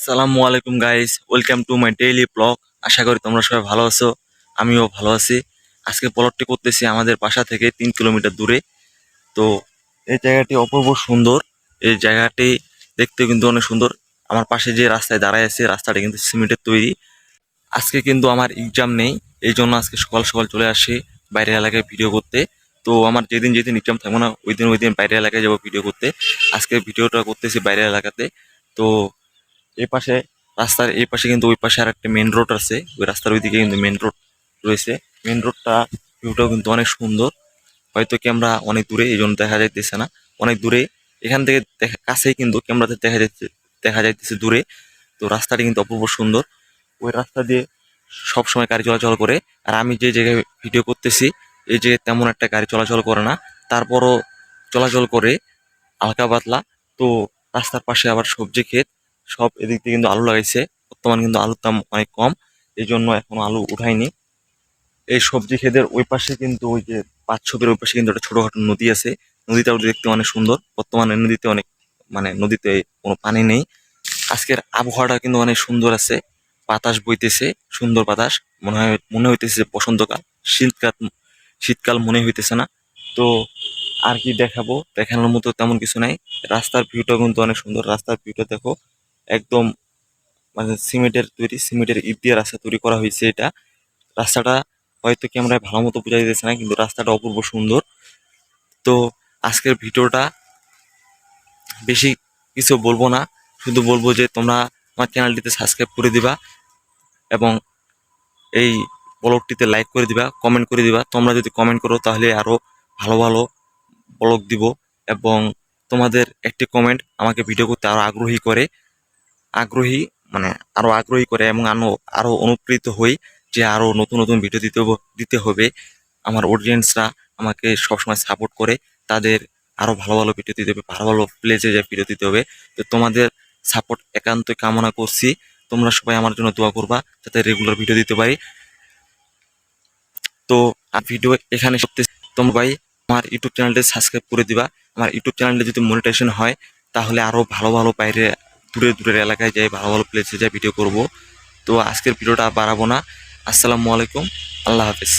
সালামু আলাইকুম guys welcome to my daily blog আশা করি তোমরা সবাই ভালো আছো, আমিও ভালো আছি। আজকে প্লটটি করতেছি আমাদের বাসা থেকে তিন কিলোমিটার দূরে। তো এই জায়গাটি অপূর্ব সুন্দর। এই জায়গাটি দেখতে কিন্তু অনেক সুন্দর। আমার পাশে যে রাস্তায় দাঁড়ায় আছে, রাস্তাটা কিন্তু সিমেন্টের তৈরি। আজকে কিন্তু আমার এক্সাম নেই, এই জন্য আজকে সকাল সকাল চলে আসি বাইরের এলাকায় ভিডিও করতে। তো আমার যেদিন যেদিন এক্সাম থাকব না, ওই দিন ওই দিন বাইরের এলাকায় যাব ভিডিও করতে। আজকে ভিডিওটা করতেছি বাইরের এলাকাতে। তো এই পাশে, রাস্তার এই পাশে কিন্তু ওই পাশে আর একটা মেন রোড আছে। ওই রাস্তার ওইদিকে কিন্তু মেন রোড রয়েছে। মেন রোডটা ভিউটাও কিন্তু অনেক সুন্দর। হয়তো ক্যামেরা অনেক দূরে, এই জন্য দেখা যাইতেছে না। অনেক দূরে, এখান থেকে দেখা, কাছেই কিন্তু ক্যামেরাতে দেখা যাচ্ছে দেখা যাইতেছে দূরে। তো রাস্তাটি কিন্তু অপূর্ব সুন্দর। ওই রাস্তা দিয়ে সব সময় গাড়ি চলাচল করে। আর আমি যে জায়গায় ভিডিও করতেছি, এই যে তেমন একটা গাড়ি চলাচল করে না। তারপরও চলাচল করে হালকা পাতলা। তো রাস্তার পাশে আবার সবজি ক্ষেত। সব এদিক দিয়ে কিন্তু আলু লাগাইছে। বর্তমান কিন্তু আলুর দাম অনেক কম এই জন্য এখনও আলু উঠায়নি। এই সবজি ক্ষেতের ওই পাশে কিন্তু ওই যে পাঁচ ছবির ওই পাশে কিন্তু একটা ছোটখাটো নদী আছে। নদীটাও দেখতে অনেক সুন্দর। বর্তমানে নদীতে অনেক মানে নদীতে কোনো পানি নেই। আজকের আবহাওয়াটা কিন্তু অনেক সুন্দর আছে। বাতাস বইতেছে, সুন্দর বাতাস। মনে হয়, মনে হইতেছে বসন্তকাল। শীতকাল শীতকাল মনে হইতেছে না। তো আর কি দেখাবো? দেখানোর মতো তেমন কিছু নাই। রাস্তার ভিউটা কিন্তু অনেক সুন্দর। রাস্তার ভিউটা দেখো। একদম মানে সিমেন্টের তৈরি, সিমেন্টের ইট দিয়ে রাস্তা তৈরি করা হয়েছে এটা। রাস্তাটা হয়তো ক্যামেরায় ভালো মতো বোঝা যাচ্ছে না, কিন্তু রাস্তাটা অপূর্ব সুন্দর। তো আজকের ভিডিওটা বেশি কিছু বলব না, শুধু বলব যে তোমরা আমার চ্যানেলটিতে সাবস্ক্রাইব করে দিবা এবং এই ব্লগটিতে লাইক করে দিবা, কমেন্ট করে দিবা। তোমরা যদি কমেন্ট করো তাহলে আরও ভালো ভালো ব্লগ দিব এবং তোমাদের একটি কমেন্ট আমাকে ভিডিও করতে আরও আগ্রহী করে। আগ্রহী মানে আরও আগ্রহী করে এবং আরও আরও অনুপ্রেরিত হই যে আরও নতুন নতুন ভিডিও দিতে দিতে হবে। আমার অডিয়েন্সরা আমাকে সবসময় সাপোর্ট করে, তাদের আরও ভালো ভালো ভিডিও দিতে হবে, ভালো ভালো প্লেসে যে ভিডিও দিতে হবে। তো তোমাদের সাপোর্ট একান্তই কামনা করছি। তোমরা সবাই আমার জন্য দোয়া করবা, যাতে রেগুলার ভিডিও দিতে পারি। তো ভিডিও এখানে সত্যি তোমরা আমার ইউটিউব চ্যানেলটি সাবস্ক্রাইব করে দিবা। আমার ইউটিউব চ্যানেলটি যদি মনিটাইজেশন হয়, তাহলে আরও ভালো ভালো বাইরে দূরে দূরের এলাকায় যাই, ভালো ভালো প্লেসে যাই ভিডিও করব। তো আজকের ভিডিওটা বাড়াবো না। আসসালামু আলাইকুম। আল্লাহ হাফিজ।